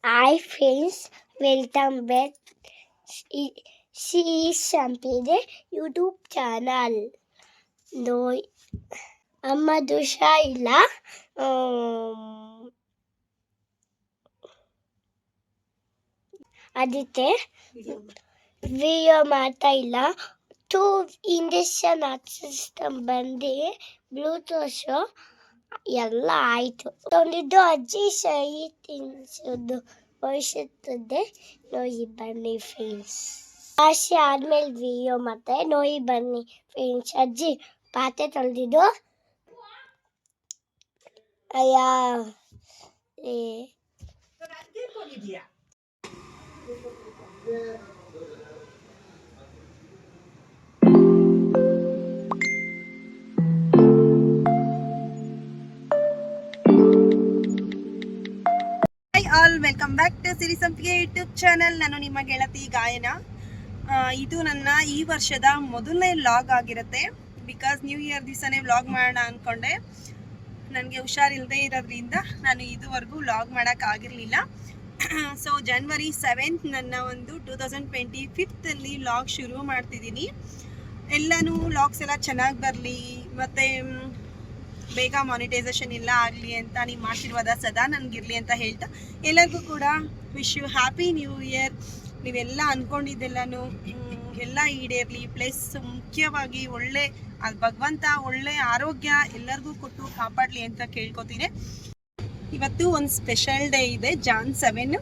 Hi friends, welcome back. She is Champide YouTube channel. No, ಅಮ್ಮ ದೋಷ ಇಲ್ಲ am, ಅದಕ್ಕೆ ವಿಡಿಯೋ ಮಾಡ್ತಾ ಇಲ್ಲ ಟೂ ಇಂಜೆಕ್ಷನ್ ಹಾಕ್ಸಿಸ್ಕೊಂಡ್ ಬಂದು ಬ್ಲೂಟೂಸು ಎಲ್ಲ ಆಯಿತು ತಂದಿದ್ದು ಅಜ್ಜಿ ಸಹಿ ತಿನ್ಸೋದು ವಹಿಸುತ್ತದೆ ನೋಯಿ ಬನ್ನಿ ಫ್ರೆಂಡ್ಸ್ ಆಸೆ ಆದ್ಮೇಲೆ ವಿಡಿಯೋ ಮತ್ತೆ ನೋಯಿ ಬನ್ನಿ ಫ್ರೆಂಡ್ಸ್ ಅಜ್ಜಿ ಪಾತ್ರೆ ತೊಳೆದಿದ್ದು ಅಯ್ಯ ಏ all welcome back to Siri Sampige YouTube channel ನಾನು ನಿಮ್ಮ ಗೆಳತಿ ಗಾಯನ. ಇದು ನನ್ನ ಈ ವರ್ಷದ ಮೊದಲನೇ ವ್ಲಾಗ್ ಆಗಿರುತ್ತೆ. ಬಿಕಾಸ್ ನ್ಯೂ ಇಯರ್ ದಿವಸನೇ ವ್ಲಾಗ್ ಮಾಡೋಣ ಅಂದ್ಕೊಂಡೆ ನನಗೆ ಹುಷಾರಿಲ್ಲದೆ ಇರೋದ್ರಿಂದ ನಾನು ಇದುವರೆಗೂ ವ್ಲಾಗ್ ಮಾಡೋಕ್ಕಾಗಿರಲಿಲ್ಲ ಸೊ ಜನ್ವರಿ ಸೆವೆಂತ್ ನನ್ನ ಒಂದು ಟೂ ತೌಸಂಡ್ ಟ್ವೆಂಟಿ ಫಿಫ್ತಲ್ಲಿ ವ್ಲಾಗ್ ಶುರು ಮಾಡ್ತಿದ್ದೀನಿ. ಎಲ್ಲನೂ ವ್ಲಾಗ್ಸ್ ಎಲ್ಲ ಚೆನ್ನಾಗಿ ಬರಲಿ, ಮತ್ತು ಬೇಗ ಮಾನಿಟೈಸೇಷನ್ ಇಲ್ಲ, ಆಗಲಿ ಅಂತ ನೀವು ಆಶೀರ್ವಾದ ಸದಾ ನನಗಿರಲಿ ಅಂತ ಹೇಳ್ತಾ, ಎಲ್ಲರಿಗೂ ಕೂಡ wish you happy new year ನೀವೆಲ್ಲ ಅಂದ್ಕೊಂಡಿದ್ದೆಲ್ಲನೂ ಎಲ್ಲ ಈಡೇರಲಿ. ಪ್ಲಸ್ ಮುಖ್ಯವಾಗಿ ಒಳ್ಳೆ ಅದು ಭಗವಂತ ಒಳ್ಳೆ ಆರೋಗ್ಯ ಎಲ್ಲರಿಗೂ ಕೊಟ್ಟು ಕಾಪಾಡಲಿ ಅಂತ ಕೇಳ್ಕೊತೀನಿ. ಇವತ್ತು ಒಂದು ಸ್ಪೆಷಲ್ ಡೇ ಇದೆ ಜಾನ್ ಸೆವೆನ್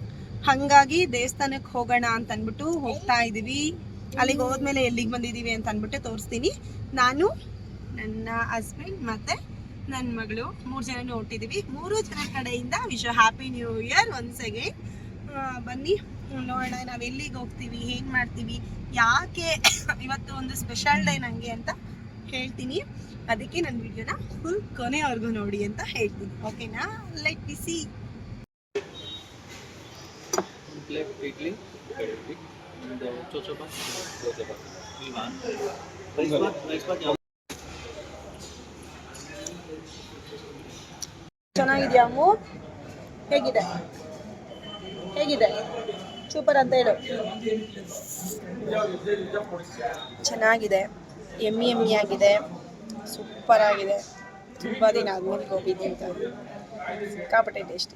ಹಾಗಾಗಿ ದೇವಸ್ಥಾನಕ್ಕೆ ಹೋಗೋಣ ಅಂತ ಅಂದ್ಬಿಟ್ಟು ಹೋಗ್ತಾ ಇದ್ದೀವಿ ಅಲ್ಲಿಗೆ ಹೋದ್ಮೇಲೆ ಎಲ್ಲಿಗೆ ಬಂದಿದ್ದೀವಿ ಅಂತ ಅಂದ್ಬಿಟ್ಟು ತೋರಿಸ್ತೀನಿ. ನಾನು, ನನ್ನ ಹಸ್ಬೆಂಡ್ ಮತ್ತೆ ನನ್ನ ಮಗಳು. ಮೂರು ಜನ ಹೊಟ್ಟಿದ್ದೀವಿ ಮೂರು ಜನ ಕಡೆಯಿಂದ wish happy new year once again ಬನ್ನಿ. ನೋಡೋಣ, ನಾವು ಎಲ್ಲಿಗೆ ಹೋಗ್ತೀವಿ ಏನು ಮಾಡ್ತೀವಿ, ಯಾಕೆ ಇವತ್ತು ಒಂದು ಸ್ಪೆಷಲ್ ಡೇ ನನಗೆ ಅಂತ ಹೇಳ್ತೀನಿ. ಅದಕ್ಕೆ ನನ್ನ ವಿಡಿಯೋನ ಫುಲ್ ಕೊನೆವರೆಗೂ ನೋಡಿ ಅಂತ ಹೇಳ್ತೀನಿ. ಓಕೆನಾ ಲೈಟ್ ಬಿಸಿ ಇಡ್ಲಿ ಚೆನ್ನಾಗಿದೆಯಾ ಅಮ್ಮು? ಹೇಗಿದೆ? ಹೇಗಿದೆ? ಸೂಪರ್ ಅಂತ ಹೇಳು. ಚೆನ್ನಾಗಿದೆ. ಎಮ್ಮಿ ಎಮ್ಮಿ ಆಗಿದೆ ಸೂಪರ್ ಆಗಿದೆ. ತುಂಬ ದಿನ ಆದ್ಮೇಲೆ ಹೋಗಿದ್ದೆ ಅಂತ ಸಿಕ್ಕಾಪಟ್ಟೆ ಟೇಸ್ಟ್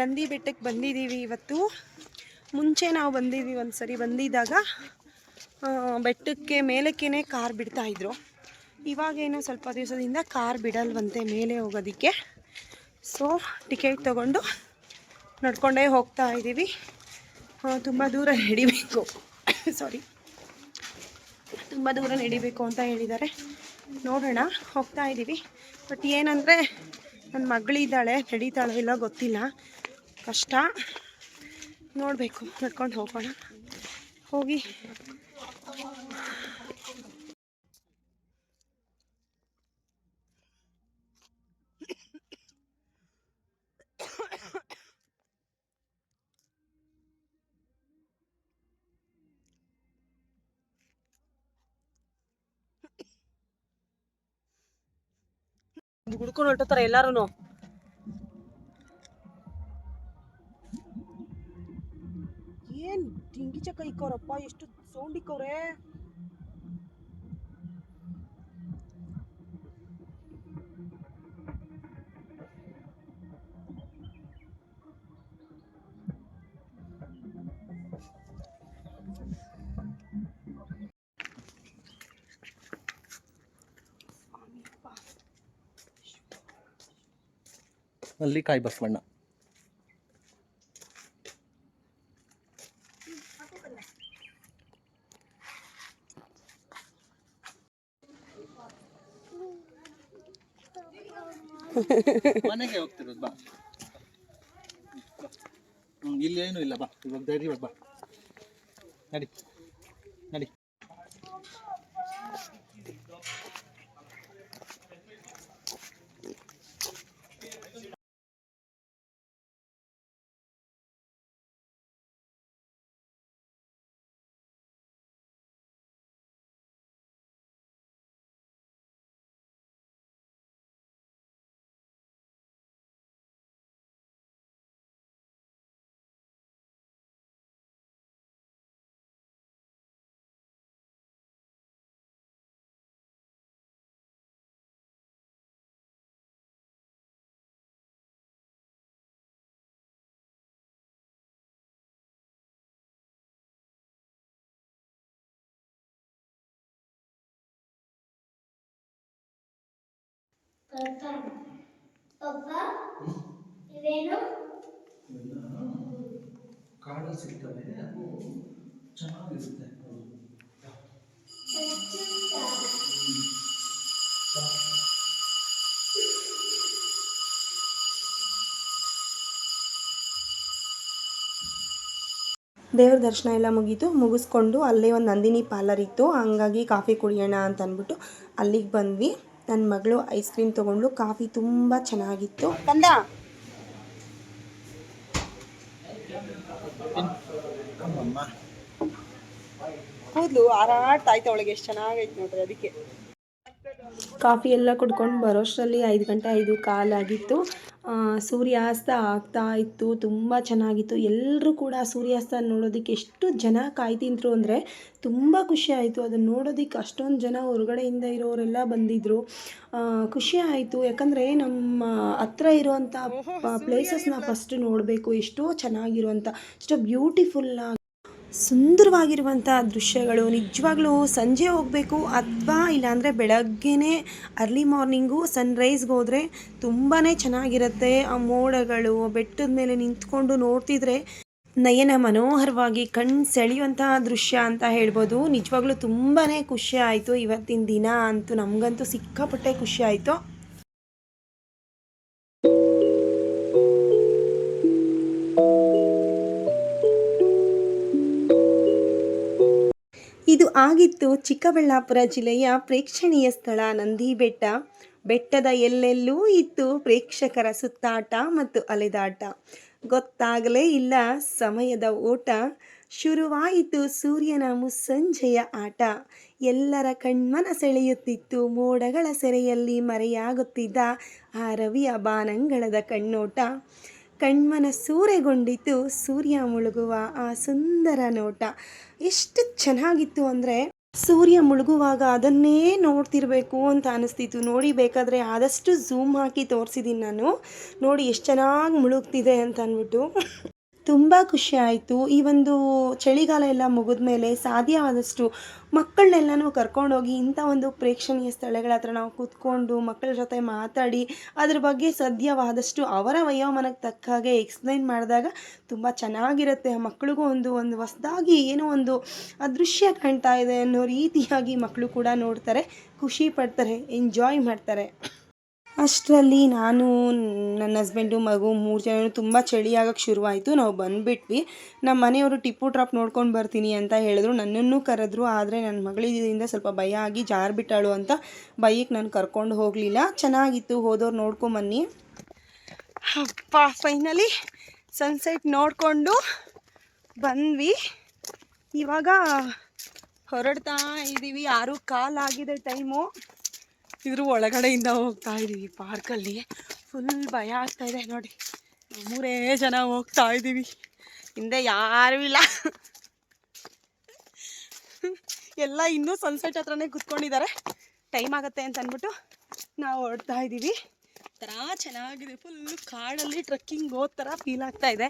ನಂದಿ ಬೆಟ್ಟಕ್ಕೆ ಬಂದಿದ್ದೀವಿ ಇವತ್ತು. ಮುಂಚೆ ನಾವು ಬಂದಿದ್ವಿ ಒಂದು ಸರಿ ಬಂದಿದ್ದಾಗ ಬೆಟ್ಟಕ್ಕೆ ಮೇಲಕ್ಕೇ ಕಾರ್ ಬಿಡ್ತಾ ಇದ್ರು. ಇವಾಗೇನೋ ಸ್ವಲ್ಪ ದಿವಸದಿಂದ ಕಾರ್ ಬಿಡಲ್ವಂತೆ ಮೇಲೆ ಹೋಗೋದಕ್ಕೆ. ಸೊ ಟಿಕೆಟ್ ತೊಗೊಂಡು ನಡ್ಕೊಂಡೇ ಹೋಗ್ತಾ ಇದ್ದೀವಿ. ತುಂಬ ದೂರ ನಡಿಬೇಕು. ಸಾರಿ ತುಂಬ ದೂರ ನಡಿಬೇಕು ಅಂತ ಹೇಳಿದ್ದಾರೆ. ನೋಡೋಣ, ಹೋಗ್ತಾ ಇದ್ದೀವಿ. ಬಟ್ ಏನಂದರೆ ನನ್ನ ಮಗಳಿದ್ದಾಳೆ, ನಡೀತಾಳೆ ಇಲ್ಲ ಗೊತ್ತಿಲ್ಲ. ಕಷ್ಟ. ನೋಡಬೇಕು ನಡ್ಕೊಂಡು ಹೋಗೋಣ. ಹೋಗಿ. ಹುಡ್ಕೊಂಡು ಹೊರಟೋತಾರೆ ಎಲ್ಲಾರು ಈಚಕ ಇಕ್ಕವ್ರಪ್ಪ ಎಷ್ಟು ಸೌಂಡ್ ಇಕ್ಕವ್ರೆ ಅಲ್ಲಿ ಕಾಯಿ ಬಸವಣ್ಣ ಮನೆಗೆ ಹೋಗ್ತಿರೋದು ಬಾ. ಇಲ್ಲಿ ಏನು ಇಲ್ಲ ಬಾ. ಇವಾಗ ಧೈರ್ಯವಾಗಿ ಬಾ. ನಡಿ ನಡಿ. ಪಪ್ಪ ಇವೇನು? ಕಾಡಲ್ಲಿ ಸಿಗ್ತವೆ ಅದು ಚೆನ್ನಾಗಿರುತ್ತೆ. ದೇವ್ರ ದರ್ಶನ ಎಲ್ಲ ಮುಗೀತು. ಮುಗಿಸ್ಕೊಂಡು ಅಲ್ಲೇ ಒಂದು ನಂದಿನಿ ಪಾರ್ಲರ್ ಇತ್ತು. ಹಂಗಾಗಿ ಕಾಫಿ ಕುಡಿಯೋಣ ಅಂತ ಅಂದ್ಬಿಟ್ಟು ಅಲ್ಲಿಗೆ ಬಂದ್ವಿ. ನನ್ನ ಮಗಳು ಐಸ್ ಕ್ರೀಮ್ ತೊಗೊಂಡು ಕಾಫಿ ತುಂಬ ಚೆನ್ನಾಗಿತ್ತು. ಕಂದ ಕೂದಲು ಹಾರಾಡ್ತಾ ಆಯ್ತು ಅವಳಿಗೆ ಎಷ್ಟು ಚೆನ್ನಾಗೈತೆ ನೋಡ್ರಿ ಅದಕ್ಕೆ. ಕಾಫಿ ಎಲ್ಲ ಕುಡ್ಕೊಂಡು ಬರೋಷ್ಟರಲ್ಲಿ ಐದು ಗಂಟೆ ಐದು ಕಾಲಾಗಿತ್ತು. ಸೂರ್ಯಾಸ್ತ ಆಗ್ತಾ ಇತ್ತು ತುಂಬ ಚೆನ್ನಾಗಿತ್ತು. ಎಲ್ಲರೂ ಕೂಡ ಸೂರ್ಯಾಸ್ತ ನೋಡೋದಕ್ಕೆ ಎಷ್ಟು ಜನ ಕಾಯ್ತಿದ್ರು ಅಂದರೆ ತುಂಬ ಖುಷಿ ಆಯಿತು. ಅದನ್ನು ನೋಡೋದಕ್ಕೆ ಅಷ್ಟೊಂದು ಜನ ಹೊರಗಡೆಯಿಂದ ಇರೋರೆಲ್ಲ ಬಂದಿದ್ದರು ಖುಷಿ ಆಯಿತು. ಯಾಕಂದರೆ ನಮ್ಮ ಹತ್ರ ಇರುವಂಥ ಪ್ಲೇಸಸ್ನ ಫಸ್ಟ್ ನೋಡಬೇಕು. ಎಷ್ಟೋ ಚೆನ್ನಾಗಿರುವಂಥ ಎಷ್ಟೋ ಬ್ಯೂಟಿಫುಲ್ ಸುಂದರವಾಗಿರುವಂಥ ದೃಶ್ಯಗಳು. ನಿಜವಾಗ್ಲೂ ಸಂಜೆ ಹೋಗಬೇಕು ಅಥವಾ ಇಲ್ಲಾಂದರೆ ಬೆಳಗ್ಗೆನೇ ಅರ್ಲಿ ಮಾರ್ನಿಂಗು ಸನ್ರೈಸ್ಗೆ ಹೋದರೆ ತುಂಬಾ ಚೆನ್ನಾಗಿರುತ್ತೆ. ಆ ಮೋಡಗಳು, ಬೆಟ್ಟದ ಮೇಲೆ ನಿಂತ್ಕೊಂಡು ನೋಡ್ತಿದ್ರೆ ನಯನ ಮನೋಹರವಾಗಿ ಕಣ್ ಸೆಳೆಯುವಂತಹ ದೃಶ್ಯ ಅಂತ ಹೇಳ್ಬೋದು. ನಿಜವಾಗ್ಲೂ ತುಂಬಾ ಖುಷಿ ಆಯಿತು ಇವತ್ತಿನ ದಿನ ಅಂತೂ ನಮಗಂತೂ ಸಿಕ್ಕಾಪಟ್ಟೆ ಖುಷಿ ಆಯಿತು. ಇದು ಆಗಿತ್ತು ಚಿಕ್ಕಬಳ್ಳಾಪುರ ಜಿಲ್ಲೆಯ ಪ್ರೇಕ್ಷಣೀಯ ಸ್ಥಳ ನಂದಿ ಬೆಟ್ಟ ಬೆಟ್ಟದ ಎಲ್ಲೆಲ್ಲೂ ಇತ್ತು ಪ್ರೇಕ್ಷಕರ ಸುತ್ತಾಟ ಮತ್ತು ಅಲೆದಾಟ. ಗೊತ್ತಾಗಲೇ ಇಲ್ಲ ಸಮಯದ ಓಟ. ಶುರುವಾಯಿತು ಸೂರ್ಯನ ಮುಸ್ಸಂಜೆಯ ಆಟ. ಎಲ್ಲರ ಕಣ್ಮನ ಸೆಳೆಯುತ್ತಿತ್ತು ಮೋಡಗಳ ಸೆರೆಯಲ್ಲಿ ಮರೆಯಾಗುತ್ತಿದ್ದ ಆ ರವಿಯ ಬಾನಂಗಳದ ಕಣ್ಣೋಟ. ಕಣ್ಮನ ಸೂರೆಗೊಂಡಿತು ಸೂರ್ಯ ಮುಳುಗುವ ಆ ಸುಂದರ ನೋಟ. ಎಷ್ಟು ಚೆನ್ನಾಗಿತ್ತು ಅಂದರೆ ಸೂರ್ಯ ಮುಳುಗುವಾಗ ಅದನ್ನೇ ನೋಡ್ತಿರ್ಬೇಕು ಅಂತ ಅನಿಸ್ತಿತ್ತು. ನೋಡಿ, ಬೇಕಾದರೆ ಆದಷ್ಟು ಝೂಮ್ ಹಾಕಿ ತೋರಿಸಿದ್ದೀನಿ ನಾನು. ನೋಡಿ, ಎಷ್ಟು ಚೆನ್ನಾಗಿ ಮುಳುಗ್ತಿದೆ ಅಂತ ಅಂದ್ಬಿಟ್ಟು ತುಂಬ ಖುಷಿ ಆಯಿತು. ಈ ಒಂದು ಚಳಿಗಾಲ ಎಲ್ಲ ಮುಗಿದ ಮೇಲೆ ಸಾಧ್ಯವಾದಷ್ಟು ಮಕ್ಕಳನ್ನೆಲ್ಲನೂ ಕರ್ಕೊಂಡೋಗಿ ಇಂಥ ಒಂದು ಪ್ರೇಕ್ಷಣೀಯ ಸ್ಥಳಗಳ ಹತ್ರ ನಾವು ಕೂತ್ಕೊಂಡು ಮಕ್ಕಳ ಜೊತೆ ಮಾತಾಡಿ, ಅದ್ರ ಬಗ್ಗೆ ಸದ್ಯವಾದಷ್ಟು ಅವರ ವಯೋಮಾನಕ್ಕೆ ತಕ್ಕ ಹಾಗೆ ಎಕ್ಸ್ಪ್ಲೈನ್ ಮಾಡಿದಾಗ ತುಂಬ ಚೆನ್ನಾಗಿರುತ್ತೆ. ಮಕ್ಕಳಿಗೂ ಒಂದು ಒಂದು ಹೊಸದಾಗಿ ಏನೋ ಒಂದು ಅದೃಶ್ಯ ಕಾಣ್ತಾ ಇದೆ ಅನ್ನೋ ರೀತಿಯಾಗಿ ಮಕ್ಕಳು ಕೂಡ ನೋಡ್ತಾರೆ, ಖುಷಿ ಪಡ್ತಾರೆ ಎಂಜಾಯ್ ಮಾಡ್ತಾರೆ. ಅಷ್ಟರಲ್ಲಿ ನಾನು ನನ್ನ ಹಸ್ಬೆಂಡು ಮಗು ಮೂರು ಜನ ತುಂಬ ಚಳಿ ಆಗೋಕ್ಕೆ ಶುರುವಾಯಿತು. ನಾವು ಬಂದುಬಿಟ್ವಿ. ನಮ್ಮ ಮನೆಯವರು ಟಿಪ್ಪು ಟ್ರಾಪ್ ನೋಡ್ಕೊಂಡು ಬರ್ತೀನಿ ಅಂತ ಹೇಳಿದ್ರು. ನನ್ನನ್ನು ಕರೆದ್ರು. ಆದರೆ ನನ್ನ ಮಗಳಿಂದ ಸ್ವಲ್ಪ ಭಯ ಆಗಿ ಜಾರ್ಬಿಟ್ಟಾಳು ಅಂತ ಬೈಕ್ ನಾನು ಕರ್ಕೊಂಡು ಹೋಗಲಿಲ್ಲ. ಚೆನ್ನಾಗಿತ್ತು. ಹೋದವ್ರು ನೋಡ್ಕೊಂಬನ್ನಿ. ಅಪ್ಪ ಫೈನಲಿ ಸನ್ಸೆಟ್ ನೋಡಿಕೊಂಡು ಬಂದ್ವಿ. ಇವಾಗ ಹೊರಡ್ತಾ ಇದ್ದೀವಿ ಆರು ಕಾಲಾಗಿದೆ ಟೈಮು ಇದ್ರ ಒಳಗಡೆಯಿಂದ ಹೋಗ್ತಾ ಇದ್ದೀವಿ ಪಾರ್ಕಲ್ಲಿ ಫುಲ್ ಭಯ ಆಗ್ತಾ ಇದೆ ನೋಡಿ. ಮೂರೇ ಜನ ಹೋಗ್ತಾ ಇದ್ದೀವಿ ಹಿಂದೆ ಯಾರೂ ಇಲ್ಲ. ಎಲ್ಲ ಇನ್ನೂ ಸನ್ಸೆಟ್ ಹತ್ರನೇ ಕುತ್ಕೊಂಡಿದ್ದಾರೆ. ಟೈಮ್ ಆಗುತ್ತೆ ಅಂತ ಅಂದ್ಬಿಟ್ಟು ನಾವು ಹೊರಡ್ತಾ ಇದ್ದೀವಿ ಒಂಥರ ಚೆನ್ನಾಗಿದೆ. ಫುಲ್ಲು ಕಾಡಲ್ಲಿ ಟ್ರಕ್ಕಿಂಗ್ ಹೋದ ಥರ ಫೀಲ್ ಆಗ್ತಾ ಇದೆ.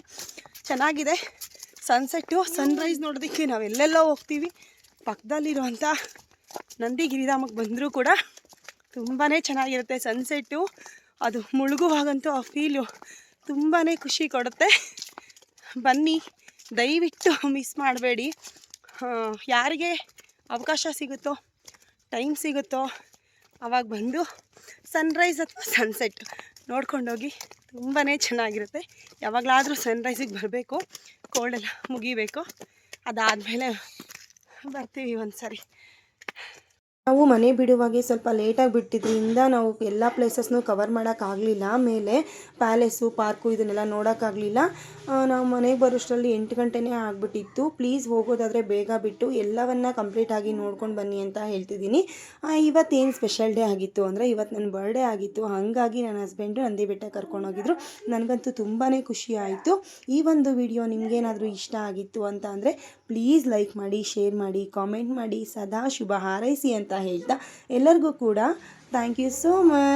ಚೆನ್ನಾಗಿದೆ. ಸನ್ಸೆಟ್ಟು ಸನ್ರೈಸ್ ನೋಡೋದಕ್ಕೆ ನಾವೆಲ್ಲೆಲ್ಲೋ ಹೋಗ್ತೀವಿ. ಪಕ್ಕದಲ್ಲಿರುವಂಥ ನಂದಿ ಗಿರಿಧಾಮಕ್ಕೆ ಬಂದರೂ ಕೂಡ ತುಂಬಾ ಚೆನ್ನಾಗಿರುತ್ತೆ ಸನ್ಸೆಟ್ಟು ಅದು ಮುಳುಗುವಾಗಂತೂ ಆ ಫೀಲು ತುಂಬಾ ಖುಷಿ ಕೊಡುತ್ತೆ. ಬನ್ನಿ, ದಯವಿಟ್ಟು ಮಿಸ್ ಮಾಡಬೇಡಿ. ಯಾರಿಗೆ ಅವಕಾಶ ಸಿಗುತ್ತೋ ಟೈಮ್ ಸಿಗುತ್ತೋ ಆವಾಗ ಬಂದು ಸನ್ರೈಸ್ ಅಥವಾ ಸನ್ಸೆಟ್ ನೋಡ್ಕೊಂಡೋಗಿ ತುಂಬಾ ಚೆನ್ನಾಗಿರುತ್ತೆ. ಯಾವಾಗಲಾದರೂ ಸನ್ರೈಸಿಗೆ ಬರಬೇಕು ಕೋಲ್ಡೆಲ್ಲ ಮುಗಿಬೇಕು. ಅದಾದಮೇಲೆ ಬರ್ತೀವಿ ಒಂದು ಸರಿ ನಾವು ಮನೆ ಬಿಡುವಾಗೆ ಸ್ವಲ್ಪ ಲೇಟಾಗಿ ಬಿಟ್ಟಿದ್ರಿಂದ ನಾವು ಎಲ್ಲ ಪ್ಲೇಸಸ್ನೂ ಕವರ್ ಮಾಡೋಕ್ಕಾಗಲಿಲ್ಲ ಮೇಲೆ ಪ್ಯಾಲೇಸು ಪಾರ್ಕು ಇದನ್ನೆಲ್ಲ ನೋಡೋಕ್ಕಾಗಲಿಲ್ಲ ನಾವು ಮನೆಗೆ ಬರೋಷ್ಟರಲ್ಲಿ ಎಂಟು ಗಂಟೆನೇ ಆಗಿಬಿಟ್ಟಿತ್ತು. ಪ್ಲೀಸ್ ಹೋಗೋದಾದರೆ ಬೇಗ ಬಿಟ್ಟು ಎಲ್ಲವನ್ನ ಕಂಪ್ಲೀಟಾಗಿ ನೋಡ್ಕೊಂಡು ಬನ್ನಿ ಅಂತ ಹೇಳ್ತಿದ್ದೀನಿ. ಇವತ್ತೇನು ಸ್ಪೆಷಲ್ ಡೇ ಆಗಿತ್ತು ಅಂದರೆ ಇವತ್ತು ನನ್ನ ಬರ್ಡೇ ಆಗಿತ್ತು. ಹಾಗಾಗಿ ನನ್ನ ಹಸ್ಬೆಂಡು ನಂದಿ ಬೆಟ್ಟ ಕರ್ಕೊಂಡೋಗಿದ್ರು ನನಗಂತೂ ತುಂಬಾ ಖುಷಿ ಆಯಿತು. ಈ ಒಂದು ವಿಡಿಯೋ ನಿಮಗೇನಾದರೂ ಇಷ್ಟ ಆಗಿತ್ತು ಅಂತ ಅಂದರೆ ಪ್ಲೀಸ್ ಲೈಕ್ ಮಾಡಿ ಶೇರ್ ಮಾಡಿ ಕಾಮೆಂಟ್ ಮಾಡಿ, ಸದಾ ಶುಭ ಹಾರೈಸಿ ಅಂತ ಹೇಳ್ತಾ ಎಲ್ಲರಿಗೂ ಕೂಡ ಥ್ಯಾಂಕ್ ಯು ಸೋ ಮಚ್